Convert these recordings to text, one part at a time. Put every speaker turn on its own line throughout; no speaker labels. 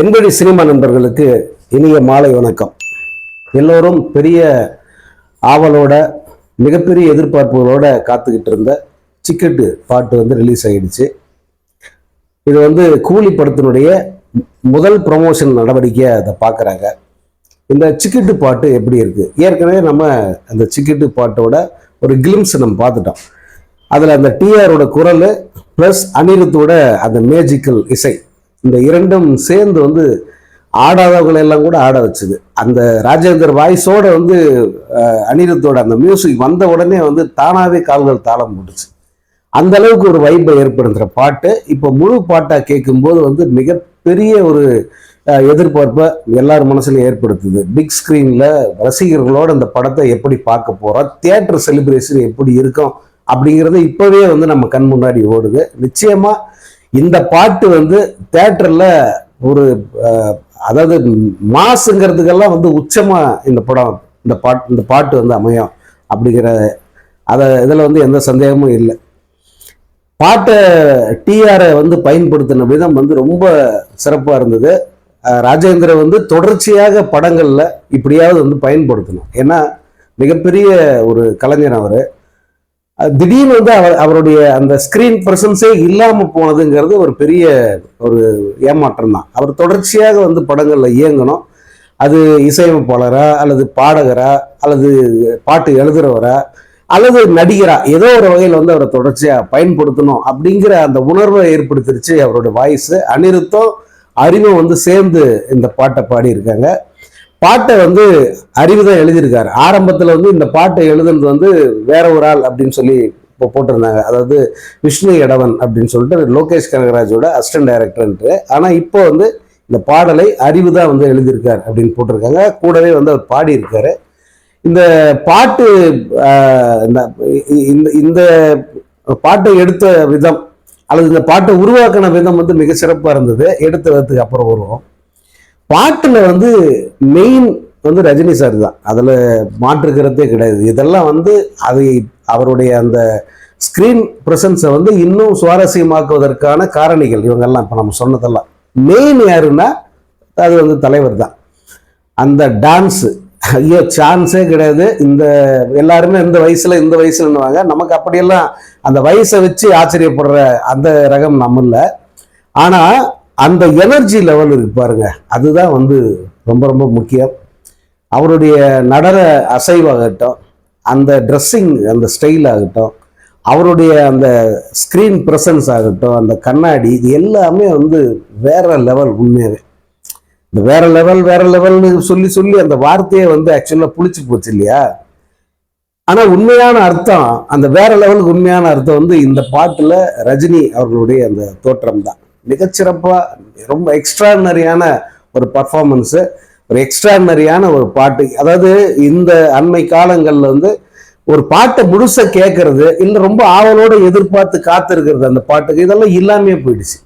என்படி cinema நண்பர்களுக்கு இனிய மாலை வணக்கம். எல்லோரும் பெரிய ஆவலோட மிகப்பெரிய எதிர்பார்ப்புகளோட காத்துக்கிட்டு இருந்த சிக்கெட்டு பாட்டு வந்து ரிலீஸ் ஆகிடுச்சு இது வந்து கூலி படத்தினுடைய முதல் ப்ரமோஷன் நடவடிக்கையை அதை பார்க்குறாங்க இந்த சிக்கிட்டு பாட்டு எப்படி இருக்குது ஏற்கனவே நம்ம அந்த சிக்கிட்டு பாட்டோட ஒரு கிளிம்ஸ் நம்ம பார்த்துட்டோம். அதில் அந்த டிஆரோட குரல் ப்ளஸ் அனிருத்தோட அந்த மேஜிக்கல் இசை. இந்த இரண்டும் சேர்ந்து வந்து ஆடாதவங்களை எல்லாம் கூட ஆட வச்சுது. அந்த ராஜேந்தர் வாய்ஸோட வந்து அனிருத்தோட அந்த மியூசிக் வந்த உடனே வந்து தானாவே கால்கள் தாளம் போட்டுச்சு. அந்த அளவுக்கு ஒரு வைப்பை ஏற்படுத்துகிற பாட்டு. இப்போ முழு பாட்டாக கேட்கும்போது வந்து மிகப்பெரிய ஒரு எதிர்பார்ப்பை எல்லார் மனசுலையும் ஏற்படுத்துது. பிக் ஸ்க்ரீனில் ரசிகர்களோட அந்த படத்தை எப்படி பார்க்க போகிறோம் தியேட்டர் செலிப்ரேஷன் எப்படி இருக்கும் அப்படிங்கிறது இப்போவே வந்து நம்ம கண் முன்னாடி ஓடுது. நிச்சயமாக இந்த பாட்டு வந்து தேட்டரில் ஒரு அதாவது மாசுங்கிறதுக்கெல்லாம் வந்து உச்சமாக இந்த படம் இந்த பாட் இந்த பாட்டு வந்து அமையும் அப்படிங்கிற அதை இதில் வந்து எந்த சந்தேகமும் இல்லை. பாட்டை டிஆரை வந்து பயன்படுத்தின விதம் வந்து ரொம்ப சிறப்பாக இருந்தது. ராஜேந்திர வந்து தொடர்ச்சியாக படங்களில் இப்படியாவது வந்து பயன்படுத்தணும். ஏன்னா மிகப்பெரிய ஒரு கலைஞர் அவர். திடீர்னு வந்து அவர் அவருடைய அந்த ஸ்கிரீன் பிரசன்ஸே இல்லாமல் போனதுங்கிறது ஒரு பெரிய ஒரு ஏமாற்றம் தான். அவர் தொடர்ச்சியாக வந்து படங்களில் இயங்கணும். அது இசையமைப்பாளரா அல்லது பாடகரா அல்லது பாட்டு எழுதுறவரா அல்லது நடிகரா ஏதோ ஒரு வகையில் வந்து அவரை தொடர்ச்சியாக பயன்படுத்தணும் அப்படிங்கிற அந்த உணர்வை ஏற்படுத்திருச்சு அவரோட வாய்ஸு அனிருத்தம் அறிவும் வந்து சேர்ந்து இந்த பாட்டை பாடியிருக்காங்க. பாட்டை வந்து அறிவு தான் எழுதியிருக்காரு. ஆரம்பத்தில் வந்து இந்த பாட்டை எழுதுனது வந்து வேற ஒரு ஆள் அப்படின்னு சொல்லி இப்போ போட்டிருந்தாங்க. அதாவது விஷ்ணு இடவன் அப்படின்னு சொல்லிட்டு லோகேஷ் கனகராஜோட அசிஸ்டன்ட் டைரக்டர்ன்ட்டு ஆனால் இப்போ வந்து இந்த பாடலை அறிவு தான் வந்து எழுதியிருக்கார் அப்படின்னு போட்டிருக்காங்க. கூடவே வந்து அவர் பாடியிருக்காரு. இந்த பாட்டு இந்த- இந்த பாட்டை எடுத்த விதம் அல்லது இந்த பாட்டை உருவாக்கின விதம் வந்து மிக சிறப்பாக இருந்தது. எடுத்த விதத்துக்கு அப்புறம் வருவோம். பாட்டில் வந்து மெயின் வந்து ரஜினி சார் தான். அதில் மாற்றுக்கிறதே கிடையாது. இதெல்லாம் வந்து அதை அவருடைய அந்த ஸ்க்ரீன் ப்ரெசன்ஸை வந்து இன்னும் சுவாரஸ்யமாக்குவதற்கான காரணிகள். இவங்கெல்லாம் இப்போ நம்ம சொன்னதெல்லாம். மெயின் யாருன்னா அது வந்து தலைவர் தான். அந்த டான்ஸு ஐயோ சான்ஸே கிடையாது. இந்த எல்லாருமே இந்த வயசில் இந்த வயசுலன்னுவாங்க. நமக்கு அப்படியெல்லாம் அந்த வயசை வச்சு ஆச்சரியப்படுற அந்த ரகம் நம்ம இல்லை ஆனால் அந்த எனர்ஜி லெவல் இருக்கு பாருங்க. அதுதான் வந்து ரொம்ப ரொம்ப முக்கியம். அவருடைய நடன அசைவாகட்டும் அந்த ட்ரெஸ்ஸிங் அந்த ஸ்டைல் ஆகட்டும் அவருடைய அந்த ஸ்க்ரீன் ப்ரெசன்ஸ் ஆகட்டும் அந்த கண்ணாடி இது எல்லாமே வந்து வேற லெவல் உண்மையாகவே இந்த வேற லெவல் வேற லெவல்னு சொல்லி சொல்லி அந்த வார்த்தையே வந்து ஆக்சுவலாக புளிச்சு போச்சு இல்லையா? ஆனால் உண்மையான அர்த்தம் அந்த வேற லெவலுக்கு உண்மையான அர்த்தம் வந்து இந்த பாட்டில் ரஜினி அவர்களுடைய அந்த தோற்றம் தான் மிகச்சிறப்பாக ரொம்ப எக்ஸ்ட்ரானரியான ஒரு பர்ஃபார்மன்ஸு ஒரு எக்ஸ்ட்ரானரியான ஒரு பாட்டு. அதாவது இந்த அண்மை காலங்களில் வந்து ஒரு பாட்டை முழுசாக கேட்கறது இல்லை ரொம்ப ஆவலோடு எதிர்பார்த்து காத்திருக்கிறது அந்த பாட்டுக்கு இதெல்லாம் இல்லாமே போயிடுச்சு.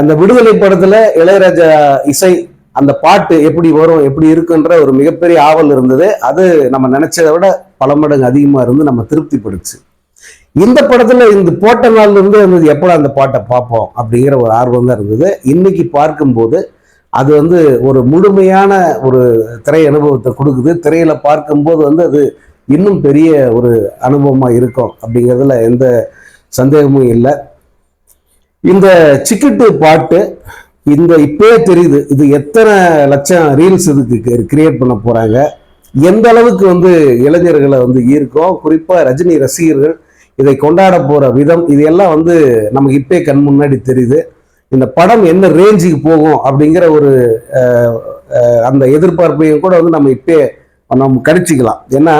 அந்த விடுதலை படத்தில் இளையராஜா இசை அந்த பாட்டு எப்படி வரும் எப்படி இருக்குன்ற ஒரு மிகப்பெரிய ஆவல் இருந்தது. அது நம்ம நினைச்சதை விட பல மடங்கு அதிகமாக இருந்து நம்ம திருப்திப்படுச்சு. இந்த படத்துல இந்த போட்ட நாள்ல இருந்து இருந்தது எப்படா அந்த பாட்டை பார்ப்போம் அப்படிங்கிற ஒரு ஆர்வம் தான் இருந்தது. இன்னைக்கு பார்க்கும்போது அது வந்து ஒரு முழுமையான ஒரு திரை அனுபவத்தை கொடுக்குது. திரையில பார்க்கும்போது வந்து அது இன்னும் பெரிய ஒரு அனுபவமா இருக்கும் அப்படிங்கிறதுல எந்த சந்தேகமும் இல்லை. இந்த சிக்கிட்டு பாட்டு இந்த இப்பவே தெரியுது இது எத்தனை லட்சம் ரீல்ஸ் இதுக்கு கிரியேட் பண்ண போறாங்க. எந்த அளவுக்கு வந்து இளைஞர்களை வந்து ஈர்க்கும். குறிப்பா ரஜினி ரசிகர்கள் இதை கொண்டாட போற விதம் இது எல்லாம் வந்து நமக்கு இப்பே கண் முன்னாடி தெரியுது. இந்த படம் என்ன ரேஞ்சுக்கு போகும் அப்படிங்கிற ஒரு அந்த எதிர்பார்ப்பையும் கூட வந்து நம்ம இப்பே நம்ம கணிச்சிக்கலாம். ஏன்னா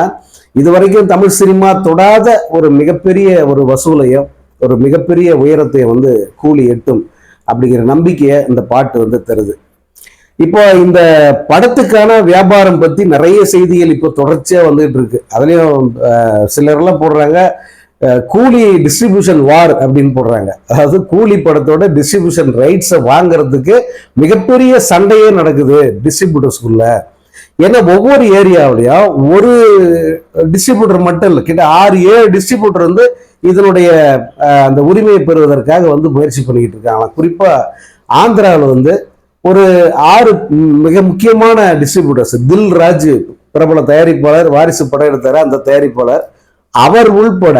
இது வரைக்கும் தமிழ் சினிமா தொடாத ஒரு மிகப்பெரிய ஒரு வசூலையும் ஒரு மிகப்பெரிய உயரத்தை வந்து கூலி எட்டும் அப்படிங்கிற நம்பிக்கையை இந்த பாட்டு வந்து தருது. இப்போ இந்த படத்துக்கான வியாபாரம் பத்தி நிறைய செய்திகள் இப்போ தொடர்ச்சியா வந்துகிட்டு இருக்கு. அதுலயும் சிலர் சிலர்லாம் போடுறாங்க. கூலி டிஸ்ட்ரிபியூஷன் வார் அப்படின்னு போடுறாங்க. அதாவது கூலி படத்தோட டிஸ்ட்ரிபியூஷன் ரைட்ஸை வாங்குறதுக்கு மிகப்பெரிய சண்டையே நடக்குது டிஸ்ட்ரிபியூட்டர்ஸ்குள்ள ஏன்னா ஒவ்வொரு ஏரியாவிலையும் ஒரு டிஸ்ட்ரிபியூட்டர் மட்டும் இல்லை கிட்ட ஆறு ஏழு டிஸ்ட்ரிபியூட்டர் வந்து இதனுடைய அந்த உரிமையை பெறுவதற்காக வந்து முயற்சி பண்ணிக்கிட்டு இருக்காங்க. குறிப்பாக ஆந்திராவில் வந்து ஒரு ஆறு மிக முக்கியமான டிஸ்ட்ரிபியூட்டர்ஸ் தில் ராஜ் பிரபல தயாரிப்பாளர் வாரிசு படம் எடுத்தார் அந்த தயாரிப்பாளர். அவர் உள்பட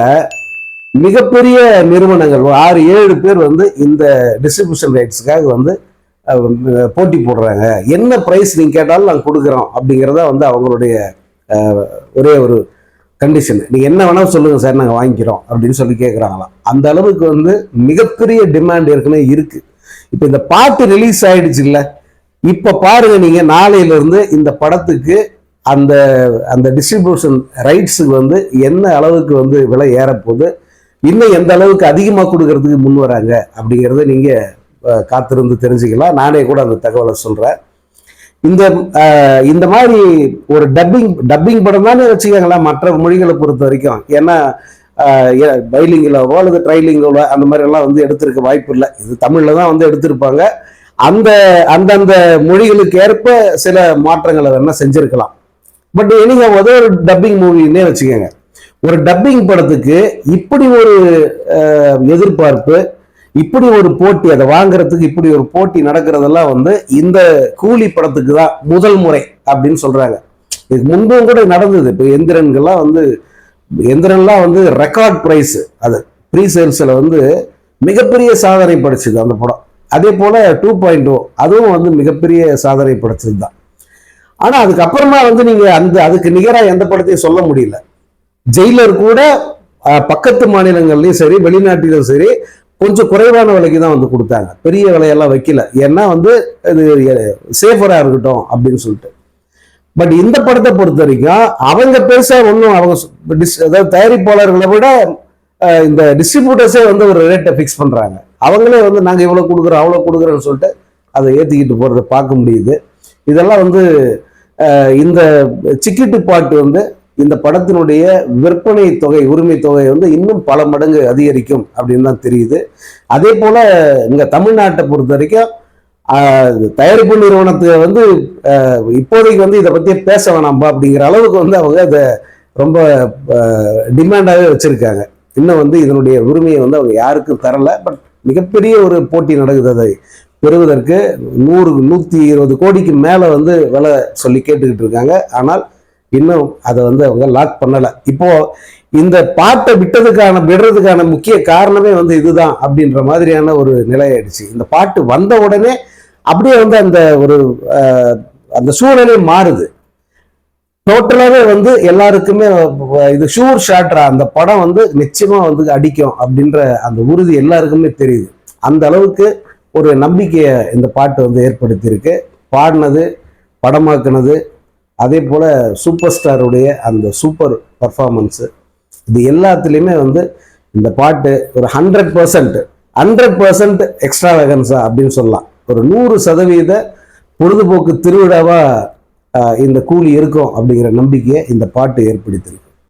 மிகப்பெரிய நிறுவனங்கள் ஆறு ஏழு பேர் வந்து இந்த டிஸ்ட்ரிபியூஷன் ரைட்ஸுக்காக வந்து போட்டி போடுறாங்க. என்ன ப்ரைஸ் நீங்கள் கேட்டாலும் நாங்கள் கொடுக்குறோம் அப்படிங்கிறத வந்து அவங்களுடைய ஒரே ஒரு கண்டிஷன் நீங்கள் என்ன வேணாலும் சொல்லுங்கள் சார் நாங்கள் வாங்கிக்கிறோம் அப்படின்னு சொல்லி கேட்குறாங்களாம் அந்த அளவுக்கு வந்து மிகப்பெரிய டிமாண்ட் ஏற்கனவே இருக்குது இப்போ இந்த பாட்டு ரிலீஸ் ஆகிடுச்சு இல்லை இப்போ பாருங்க நீங்கள் நாளையிலேருந்து இந்த படத்துக்கு அந்த அந்த டிஸ்ட்ரிபியூஷன் ரைட்ஸுக்கு வந்து என்ன அளவுக்கு வந்து விலை ஏறப்போகுது இன்னும் எந்த அளவுக்கு அதிகமாக கொடுக்கறதுக்கு முன் வராங்க அப்படிங்கிறத நீங்கள் காத்திருந்து தெரிஞ்சுக்கலாம். நானே கூட அந்த தகவலை சொல்கிறேன் இந்த இந்த மாதிரி ஒரு டப்பிங் டப்பிங் படம் தானே வச்சுக்கோங்களேன் மற்ற மொழிகளை பொறுத்த வரைக்கும். ஏன்னா பைலிங்கிலவோ அல்லது ட்ரைலிங்கிலோ அந்த மாதிரிலாம் வந்து எடுத்திருக்க வாய்ப்பு இல்லை. இது தமிழில் தான் வந்து எடுத்திருப்பாங்க. அந்த அந்தந்த மொழிகளுக்கு ஏற்ப சில மாற்றங்களை வேணால் செஞ்சுருக்கலாம். பட் எனிங்க ஒரே ஒரு டப்பிங் மூவின்னே வச்சுக்கோங்க. ஒரு டப்பிங் படத்துக்கு இப்படி ஒரு எதிர்பார்ப்பு இப்படி ஒரு போட்டி அதை வாங்குறதுக்கு இப்படி ஒரு போட்டி நடக்கிறதெல்லாம் வந்து இந்த கூலி படத்துக்கு தான் முதல் முறை அப்படின்னு சொல்றாங்க. இதுக்கு முன்பும் கூட நடந்தது. இப்போ எந்திரன்கள்லாம் வந்து எந்திரன்லாம் வந்து ரெக்கார்ட் ப்ரைஸ் அது. ப்ரீ சேல்ஸில் வந்து மிகப்பெரிய சாதனை படைச்சது அந்த படம். அதே போல டூ பாயிண்ட் ஓ அதுவும் வந்து மிகப்பெரிய சாதனை படைச்சது தான். ஆனால் அதுக்கப்புறமா வந்து நீங்கள் அந்த அதுக்கு நிகராக எந்த படத்தையும் சொல்ல முடியல. ஜெயிலர் கூட பக்கத்து மாநிலங்கள்லையும் சரி வெளிநாட்டிலும் சரி கொஞ்சம் குறைவான விலைக்கு தான் வந்து கொடுத்தாங்க. பெரிய விலையெல்லாம் வைக்கல. ஏன்னா வந்து இது சேஃபராக இருக்கட்டும் அப்படின்னு சொல்லிட்டு. பட் இந்த படத்தை பொறுத்த வரைக்கும் அவங்க பெருசா ஒன்றும் அவங்க டிஸ் அதாவது தயாரிப்பாளர்களை விட இந்த டிஸ்ட்ரிபியூட்டர்ஸே வந்து ஒரு ரேட்டை ஃபிக்ஸ் பண்ணுறாங்க அவங்களே வந்து நாங்கள் இவ்வளோ கொடுக்குறோம் அவ்வளோ கொடுக்குறோன்னு சொல்லிட்டு அதை ஏற்றிக்கிட்டு போகிறத பார்க்க முடியுது. இதெல்லாம் வந்து இந்த சிக்கிட்டு பாட்டு வந்து இந்த படத்தினுடைய விற்பனை தொகை உரிமை தொகை வந்து இன்னும் பல மடங்கு அதிகரிக்கும் அப்படின்னு தான் தெரியுது. அதே போல இங்க தமிழ்நாட்டை பொறுத்த வரைக்கும் தயாரிப்பு நிறுவனத்தை வந்து இப்போதைக்கு வந்து இதை பற்றி பேச வேணாம்பா அப்படிங்கிற அளவுக்கு வந்து அவங்க அதை ரொம்ப டிமாண்டாகவே வச்சிருக்காங்க. இன்னும் வந்து இதனுடைய உரிமையை வந்து அவங்க யாருக்கும் தரல பட் மிகப்பெரிய ஒரு போட்டி நடக்குது அதை. பெறுவதற்கு நூறு நூற்றி இருபது கோடிக்கு மேலே வந்து விலை சொல்லி கேட்டுக்கிட்டு இருக்காங்க. ஆனால் இன்னும் அதை வந்து அவங்க லாக் பண்ணலை. இப்போ இந்த பாட்டை விட்டதுக்கான விடுறதுக்கான முக்கிய காரணமே வந்து இதுதான் அப்படின்ற மாதிரியான ஒரு நிலையாயிடுச்சு. இந்த பாட்டு வந்த உடனே அப்படியே வந்து அந்த ஒரு அந்த சூழ்நிலை மாறுது. டோட்டலாகவே வந்து எல்லாருக்குமே இது ஷூர் ஷாட்ரா அந்த படம் வந்து நிச்சயமா வந்து அடிக்கும் அப்படின்ற அந்த உறுதி எல்லாருக்குமே தெரியுது. அந்த அளவுக்கு ஒரு நம்பிக்கையை இந்த பாட்டு வந்து ஏற்படுத்தியிருக்கு. பாடினது படமாக்குனது அதே போல் சூப்பர் ஸ்டாருடைய அந்த சூப்பர் பர்ஃபார்மன்ஸு. இது எல்லாத்துலேயுமே வந்து இந்த பாட்டு ஒரு hundred percent hundred percent extravaganza அப்படின்னு சொல்லலாம். ஒரு நூறு சதவீத பொழுதுபோக்கு திருவிழாவாக இந்த கூலி இருக்கும் அப்படிங்கிற நம்பிக்கையை இந்த பாட்டு ஏற்படுத்தியிருக்கு.